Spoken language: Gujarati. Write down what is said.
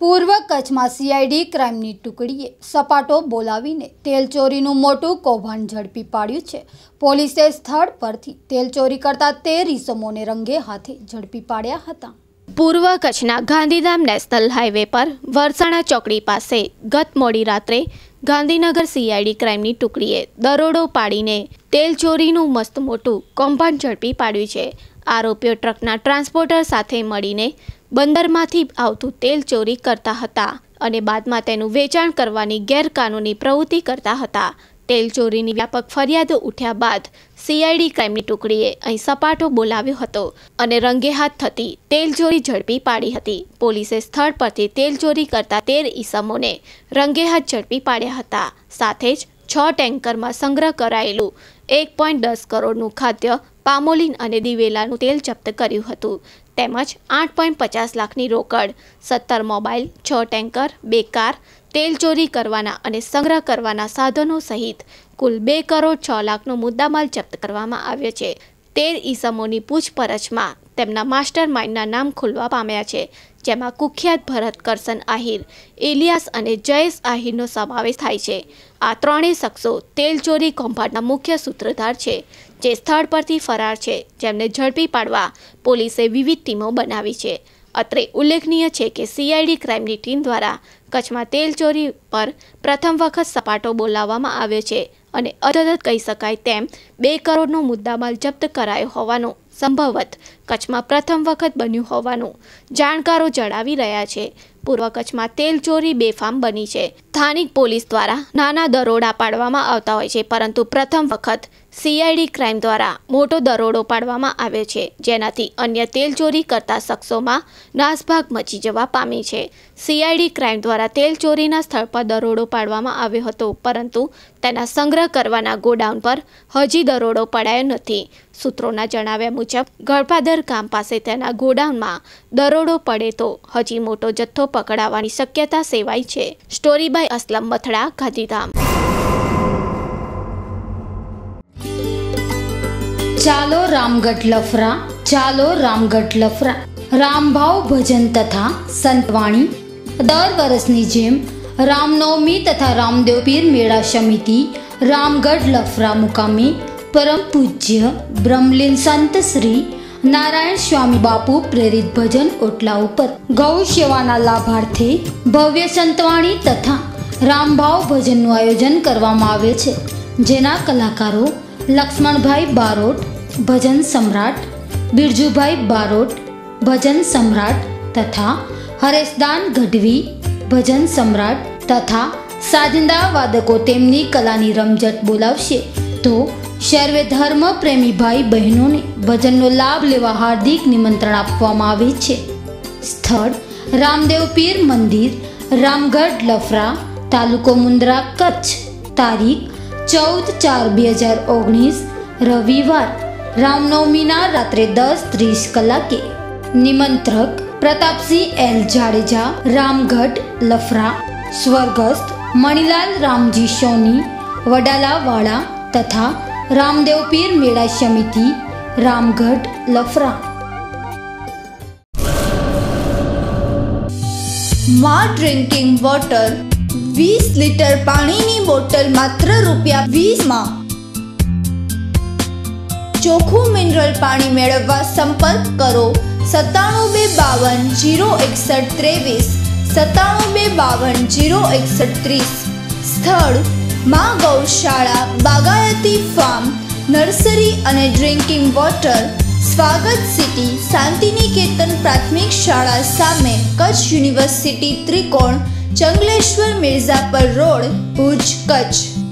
પૂર્વ કચ્છમાં સીઆઈડી ક્રાઇમની ટુકડીએ સપાટો બોલાવીને તેલચોરીનું મોટું કૌભાંડ ઝડપી પાડ્યું છે. પોલીસે સ્થળ પરથી તેલચોરી કરતા તેર ઇસમોને રંગે હાથે ઝડપી પાડ્યા હતા. પૂર્વ કચ્છના ગાંધીધામ નેશનલ હાઈવે પર વરસાણા ચોકડી પાસે ગત મોડી રાત્રે ગાંધીનગર સીઆઈડી ક્રાઇમની ટુકડીએ દરોડો પાડીને તેલચોરીનું મસ્ત મોટું કૌભાંડ ઝડપી પાડ્યું છે. આરોપીઓ ટ્રકના ટ્રાન્સપોર્ટર સાથે મળીને બંદરમાંથી આવતું તેલ ચોરી કરતા હતા અને બાદમાં તેનું વેચાણ કરવાની ગેરકાનૂની પ્રવૃત્તિ કરતા હતા. તેલ ચોરીની વ્યાપક ફરિયાદો ઉઠ્યા બાદ સીઆઈડી ક્રાઇમની ટુકડીએ અહીં સપાટો બોલાવ્યો હતો અને રંગે હાથ થતી તેલ ચોરી ઝડપી પાડી હતી. પોલીસે સ્થળ પરથી તેલ ચોરી કરતા તેર ઈસમોને રંગે હાથ ઝડપી પાડ્યા હતા. સાથે જ છ ટેન્કરમાં સંગ્રહ કરાયેલું એક પોઈન્ટ દસ કરોડનું ખાદ્ય, પામોલિન અને દિવેલાનું તેલ જપ્ત કર્યું હતું. તેમજ આઠ પોઈન્ટ પચાસ લાખની રોકડ, સત્તર મોબાઈલ, છ ટેન્કર, બે કાર, તેલ ચોરી કરવાના અને સંગ્રહ કરવાના સાધનો સહિત કુલ બે કરોડ છ લાખનો મુદ્દામાલ જપ્ત કરવામાં આવ્યો છે. તેર ઈસમોની પૂછપરછમાં તેમના માસ્ટર માઇન્ડના નામ ખુલવા પામ્યા છે, જેમાં કુખ્યાત ભરત કરસન આહિર ઇલિયાસ અને જયેશ આહિરનો સમાવેશ થાય છે. આ ત્રણેય શખ્સો તેલચોરી કૌભાંડના મુખ્ય સૂત્રધાર છે, જે સ્થળ પરથી ફરાર છે, જેમને ઝડપી પાડવા પોલીસે વિવિધ ટીમો બનાવી છે. અત્રે ઉલ્લેખનીય છે કે સીઆઈડી ક્રાઇમની ટીમ દ્વારા કચ્છમાં તેલચોરી પર પ્રથમ વખત સપાટો બોલાવવામાં આવ્યો છે અને અદદત કહી શકાય તેમ બે કરોડનો મુદ્દામાલ જપ્ત કરાયો હોવાનું સંભવત કચ્છમાં પ્રથમ વખત બન્યું હોવાનું જાણકારો જણાવી રહ્યા છે. પૂર્વ કચ્છમાં તેલ ચોરી બેફામ બની છે. સ્થાનિક પોલીસ દ્વારા નાના દરોડા પાડવામાં આવતા હોય છે, પરંતુ પ્રથમ વખત સીઆઈડી ક્રાઇમ દ્વારા મોટો દરોડો પાડવામાં આવ્યો છે, જેનાથી અન્ય તેલ ચોરી કરતા શખ્સોમાં નાસભાગ મચી જવા પામી છે. સીઆઈડી ક્રાઇમ દ્વારા તેલ ચોરીના સ્થળ પર દરોડો પાડવામાં આવ્યો હતો, પરંતુ તેના સંગ્રહ કરવાના ગોડાઉન પર હજી દરોડો પડાયો નથી. સૂત્રોના જણાવ્યા મુજબ, ગળપાદર ગામ પાસે તેના ગોડાઉનમાં દરોડો પડે તો હજી મોટો જથ્થો પકડાવાની શક્યતા સેવાઈ છે. Story by Aslam Mathada, Gandhidham. ચાલો રામગઢ લફરા, ચાલો રામગઢ લફરા. રામભાવ ભજન તથા સંતવાણી. દર વર્ષની જેમ રામનવમી તથા રામદેવ પીર મેળા સમિતિ, રામગઢ લફરા મુકામે પરમ પૂજ્ય બ્રહ્મલીન સંત શ્રી નારાયણ સ્વામી બાપુ પ્રેરિત ભજન ઓટલા ઉપર ગૌ સેવાના લાભાર્થે ભવ્ય સંતવાણી તથા રામભાવ ભજનનું આયોજન કરવામાં આવે છે. જેના કલાકારો લક્ષ્મણભાઈ બારોટ, ભજન સમ્રાટ, બિરજુભાઈ બારોટ, ભજન સમ્રાટ તથા હરેશદાન ગઢવી, ભજન સમ્રાટ તથા સાજંદા વાદકો તેમની કલાની રમઝટ બોલાવશે. તો સર્વે ધર્મ પ્રેમી ભાઈ બહેનોને ભજનનો લાભ લેવા હાર્દિક નિમંત્રણ આપવામાં આવે છે. સ્થળ, રામદેવ પીર મંદિર, રામગઢ લફરા, તાલુકો મુન્દ્રા કચ્છ. તારીખ, ચૌદ ચાર બે હજાર ઓગણીસ, રવિવાર, રામનવમીના રાત્રે દસ ત્રીસ કલાકે. નિમંત્રક, પ્રતાપસિંહ એલ જાડેજા, રામગઢ લફરા, સ્વર્ગસ્થ મણિલાલ રામજી સોની, વડાલાવાળા તથા રામદેવ પીર મેળા સમિતિ, રામગઢ, લફરા. માં ડ્રિંકિંગ વોટર, વીસ લીટર પાણીની બોટલ માત્ર રૂપિયા વીસમાં. ચોખ્ખું મિનરલ પાણી મેળવવા સંપર્ક કરો સત્તાણું બે બાવન જીરો એકસઠ ત્રેવીસ, સત્તાણું બે બાવન જીરો એકસઠ ત્રીસ. સ્થળ માં ગૌશાળા, બાગાયતી ફાર્મ, નર્સરી અને drinking water, Swagat city, Shantiniketan પ્રાથમિક શાળા સામે કચ્છ યુનિવર્સિટી ત્રિકોણ, ચંગલેશ્વર મિર્ઝાપર રોડ, ભુજ કચ્છ.